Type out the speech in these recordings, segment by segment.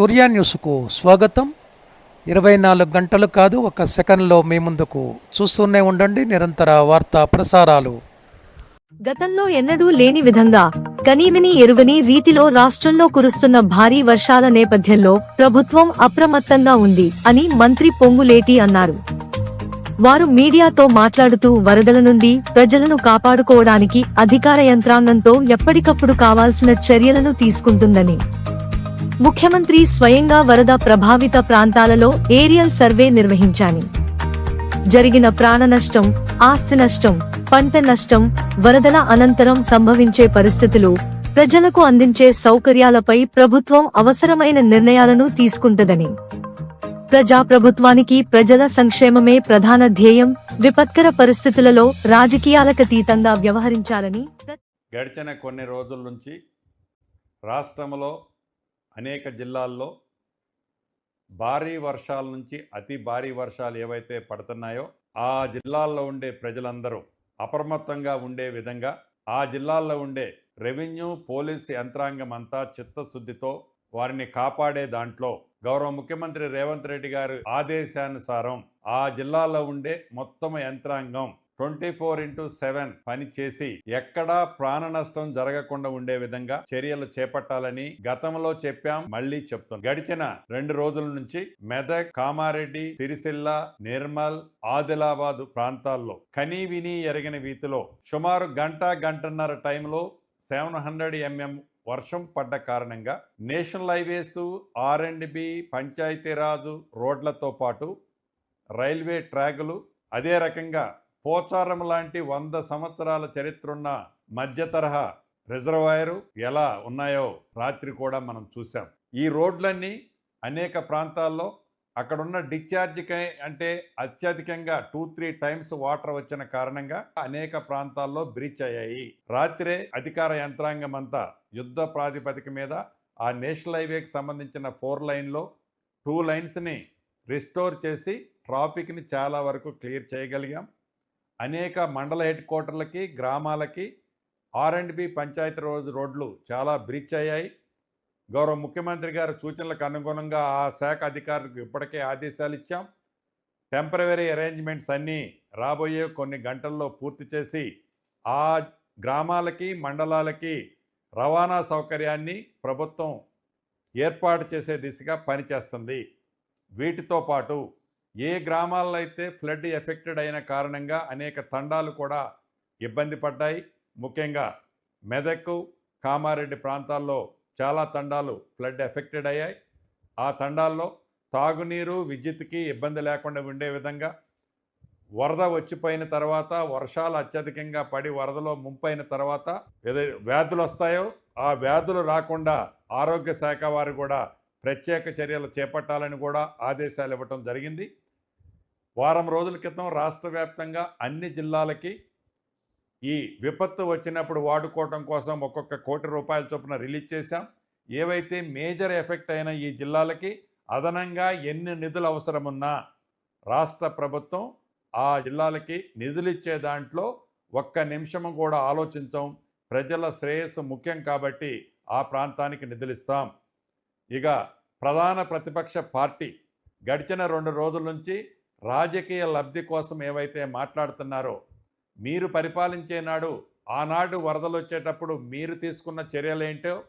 సూర్య న్యూస్కు స్వాగతం. ఇరవై నాలుగు గంటలు కాదు ఒక సెకండ్లో మీ ముందుకు చూస్తూనే ఉండండి నిరంతర వార్తా ప్రసారాలు. గతంలో ఎన్నడూ లేని విధంగా కనీవిని ఎరుగని రీతిలో రాష్ట్రంలో కురుస్తున్న భారీ వర్షాల నేపథ్యంలో ప్రభుత్వం అప్రమత్తంగా ఉంది అని మంత్రి పొంగులేటి అన్నారు. వారు మీడియాతో మాట్లాడుతూ వరదల నుండి ప్రజలను కాపాడుకోవడానికి అధికార యంత్రాంగంతో ఎప్పటికప్పుడు కావాల్సిన చర్యలను తీసుకుంటుందని. ముఖ్యమంత్రి స్వయంగా వరద ప్రభావిత ప్రాంతాలలో ఏరియల్ సర్వే నిర్వహించాని జరిగిన ప్రాణ నష్టం ఆస్తి నష్టం పంట నష్టం వరదల అనంతరం సంభవించే పరిస్థితులు ప్రజలకు అందించే సౌకర్యాలపై ప్రభుత్వం అవసరమైన నిర్ణయాలను తీసుకుంటదని. ప్రజా ప్రభుత్వానికి ప్రజల సంక్షేమమే ప్రధాన ధ్యేయం. విపత్కర పరిస్థితులలో రాజకీయాలకతీతంగా వ్యవహరించాలని గడిచిన కొన్ని రోజుల నుంచి రాష్ట్రంలో అనేక జిల్లాల్లో భారీ వర్షాల నుంచి అతి భారీ వర్షాలు ఏవైతే పడుతున్నాయో ఆ జిల్లాల్లో ఉండే ప్రజలందరూ అప్రమత్తంగా ఉండే విధంగా ఆ జిల్లాల్లో ఉండే రెవెన్యూ పోలీస్ యంత్రాంగం అంతా చిత్తశుద్ధితో వారిని కాపాడే దాంట్లో గౌరవ ముఖ్యమంత్రి రేవంత్ రెడ్డి గారి ఆదేశానుసారం ఆ జిల్లాలో ఉండే మొత్తం యంత్రాంగం ట్వంటీ ఫోర్ ఇంటూ సెవెన్ పని చేసి ఎక్కడా ప్రాణ నష్టం జరగకుండా ఉండే విధంగా చర్యలు చేపట్టాలని గతంలో చెప్పాం మళ్ళీ చెప్తాం గడిచిన రెండు రోజుల నుంచి మెదక్ కామారెడ్డి సిరిసిల్ల నిర్మల్ ఆదిలాబాద్ ప్రాంతాల్లో కనీ విని ఎరగని వీధిలో సుమారు గంట గంటన్నర టైంలో సెవెన్ హండ్రెడ్ ఎంఎం వర్షం పడ్డ కారణంగా national highways R and B Panchayati Raj రోడ్లతో పాటు రైల్వే ట్రాకులు అదే రకంగా పోచారం లాంటి వంద సంవత్సరాల చరిత్రున్న మధ్య తరహా రిజర్వాయరు ఎలా ఉన్నాయో రాత్రి కూడా మనం చూసాం ఈ రోడ్లన్నీ అనేక ప్రాంతాల్లో అక్కడున్న డిశ్చార్జ్కి అంటే అత్యధికంగా టూ త్రీ టైమ్స్ వాటర్ వచ్చిన కారణంగా అనేక ప్రాంతాల్లో బ్రీచ్ అయ్యాయి. రాత్రే అధికార యంత్రాంగం అంతా యుద్ధ ప్రాతిపదిక మీద ఆ నేషనల్ హైవేకి సంబంధించిన ఫోర్ లైన్లో టూ లైన్స్ని రిస్టోర్ చేసి ట్రాఫిక్ని చాలా వరకు క్లియర్ చేయగలిగాం. అనేక మండల హెడ్ క్వార్టర్లకి గ్రామాలకి ఆర్ అండ్ బి పంచాయతీ రోజు రోడ్లు చాలా బ్రీచ్ అయ్యాయి. గౌరవ ముఖ్యమంత్రి గారి సూచనలకు అనుగుణంగా ఆ శాఖ అధికారులకు ఇప్పటికే ఆదేశాలు ఇచ్చాం. టెంపరవరీ అరేంజ్మెంట్స్ అన్నీ రాబోయే కొన్ని గంటల్లో పూర్తి చేసి ఆ గ్రామాలకి మండలాలకి రవాణా సౌకర్యాన్ని ప్రభుత్వం ఏర్పాటు చేసే దిశగా పనిచేస్తుంది. వీటితో పాటు ఏ గ్రామాల్లో అయితే ఫ్లడ్ ఎఫెక్టెడ్ అయిన కారణంగా అనేక తండాలు కూడా ఇబ్బంది పడ్డాయి. ముఖ్యంగా మెదక్ కామారెడ్డి ప్రాంతాల్లో చాలా తండాలు ఫ్లడ్ ఎఫెక్టెడ్ అయ్యాయి. ఆ తండాల్లో తాగునీరు విద్యుత్కి ఇబ్బంది లేకుండా ఉండే విధంగా వరద వచ్చిపోయిన తర్వాత వర్షాలు అత్యధికంగా పడి వరదలో ముంపైన తర్వాత ఏదో వ్యాధులు వస్తాయో ఆ వ్యాధులు రాకుండా ఆరోగ్య శాఖ వారు కూడా ప్రత్యేక చర్యలు చేపట్టాలని కూడా ఆదేశాలు ఇవ్వటం జరిగింది. వారం రోజుల క్రితం రాష్ట్ర వ్యాప్తంగా అన్ని జిల్లాలకి ఈ విపత్తు వచ్చినప్పుడు వాడుకోవటం కోసం ఒక్కొక్క కోటి రూపాయల చొప్పున రిలీజ్ చేశాం. ఏవైతే మేజర్ ఎఫెక్ట్ అయిన ఈ జిల్లాలకి అదనంగా ఎన్ని నిధులు అవసరమున్నా రాష్ట్ర ప్రభుత్వం ఆ జిల్లాలకి నిధులు ఇచ్చే దాంట్లో ఒక్క నిమిషం కూడా ఆలోచించం. ప్రజల శ్రేయస్సు ముఖ్యం కాబట్టి ఆ ప్రాంతానికి నిధులిస్తాం. ఇక ప్రధాన ప్రతిపక్ష పార్టీ గడిచిన రెండు రోజుల నుంచి రాజకీయ లబ్ధి కోసం ఏవైతే మాట్లాడుతున్నారో మీరు పరిపాలించే నాడు ఆనాడు వరదలు వచ్చేటప్పుడు మీరు తీసుకున్న చర్యలేంటో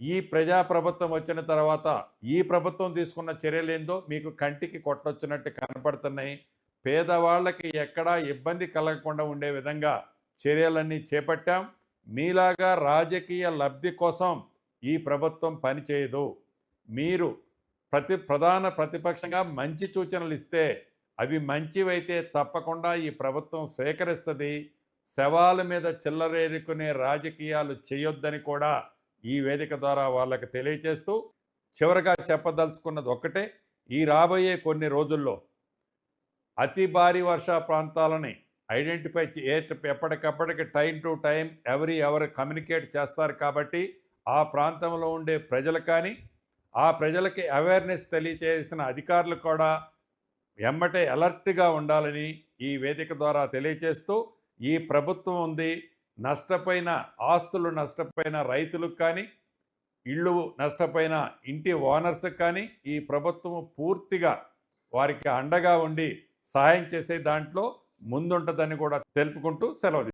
ఈ ప్రజాప్రభుత్వం వచ్చిన తర్వాత ఈ ప్రభుత్వం తీసుకున్న చర్యలేందో మీకు కంటికి కొట్టొచ్చినట్టు కనపడుతున్నాయి. పేదవాళ్ళకి ఎక్కడా ఇబ్బంది కలగకుండా ఉండే విధంగా చర్యలన్నీ చేపట్టాం. మీలాగా రాజకీయ లబ్ధి కోసం ఈ ప్రభుత్వం పనిచేయదు. మీరు ప్రతి ప్రధాన ప్రతిపక్షంగా మంచి సూచనలు ఇస్తే అవి మంచివైతే తప్పకుండా ఈ ప్రభుత్వం స్వీకరిస్తుంది. శవాల మీద చిల్లరేరుకునే రాజకీయాలు చేయొద్దని కూడా ఈ వేదిక ద్వారా వాళ్ళకి తెలియచేస్తూ చివరిగా చెప్పదలుచుకున్నది ఒక్కటే ఈ రాబోయే కొన్ని రోజుల్లో అతి భారీ వర్ష ప్రాంతాలని ఐడెంటిఫై ఏ ఎప్పటికప్పటికి టైం టు టైం ఎవరి ఎవరు కమ్యూనికేట్ చేస్తారు కాబట్టి ఆ ప్రాంతంలో ఉండే ప్రజలు కానీ ఆ ప్రజలకి అవేర్నెస్ తెలియచేసిన అధికారులు కూడా ఎమ్మటే అలర్ట్గా ఉండాలని ఈ వేదిక ద్వారా తెలియచేస్తూ ఈ ప్రభుత్వం ఉంది నష్టపోయిన ఆస్తులు నష్టపోయిన రైతులకు కానీ ఇళ్ళు నష్టపోయిన ఇంటి ఓనర్స్ కానీ ఈ ప్రభుత్వం పూర్తిగా వారికి అండగా ఉండి సహాయం చేసే దాంట్లో ముందుంటుందని కూడా తెలుపుకుంటూ సెలవు